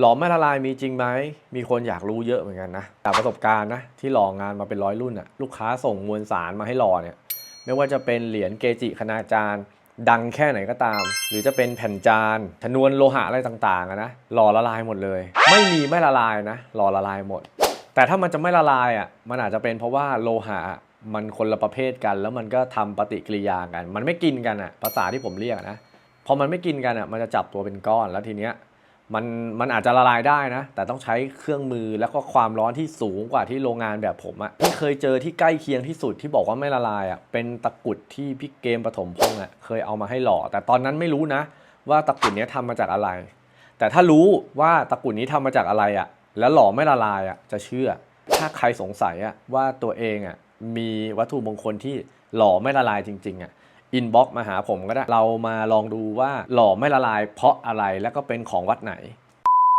หล่อไม่ละลายมีจริงไหม มีคนอยากรู้เยอะเหมือนกันนะ จากประสบการณ์นะที่หล่องานมาเป็นร้อยรุ่นอะลูกค้าส่งมวลสารมาให้หล่อเนี่ย ไม่ว่าจะเป็นเหรียญเกจิคณาจารย์ ดังแค่ไหนก็ตาม หรือจะเป็นแผ่นจานชนวนโลหะอะไรต่างๆนะ หล่อละลายหมดเลย ไม่มีไม่ละลายนะ หล่อละลายหมด แต่ถ้ามันจะไม่ละลายอะมันอาจจะเป็นเพราะว่าโลหะมันคนละประเภทกัน แล้วมันก็ทำปฏิกิริยากัน มันไม่กินกันอะภาษาที่ผมเรียกนะ พอมันไม่กินกันอะมันจะจับตัวเป็นก้อนแล้วทีเนี้ย มันมันอาจจะละลายได้นะ แต่ต้องใช้เครื่องมือแล้วก็ความร้อนที่สูงกว่าที่โรงงานแบบผมอะที่เคยเจอที่ใกล้เคียงที่สุดที่บอกว่าไม่ละลายอะเป็นตะกุดที่พี่เกมปฐมพงษ์อะเคยเอามาให้หล่อ แต่ตอนนั้นไม่รู้นะ ว่าตะกุดนี้ยทำมาจากอะไร แต่ถ้ารู้ว่าตะกุดนี้ทำมาจากอะไรอะแล้วหล่อไม่ละลายอะจะเชื่อ ถ้าใครสงสัยอะว่าตัวเองอะมีวัตถุมงคลที่หล่อไม่ละลายจริงๆอะ อินบ็อกมาหาผมก็ได้ เรามาลองดูว่าหล่อไม่ละลายเพราะอะไรแล้วก็เป็นของวัดไหน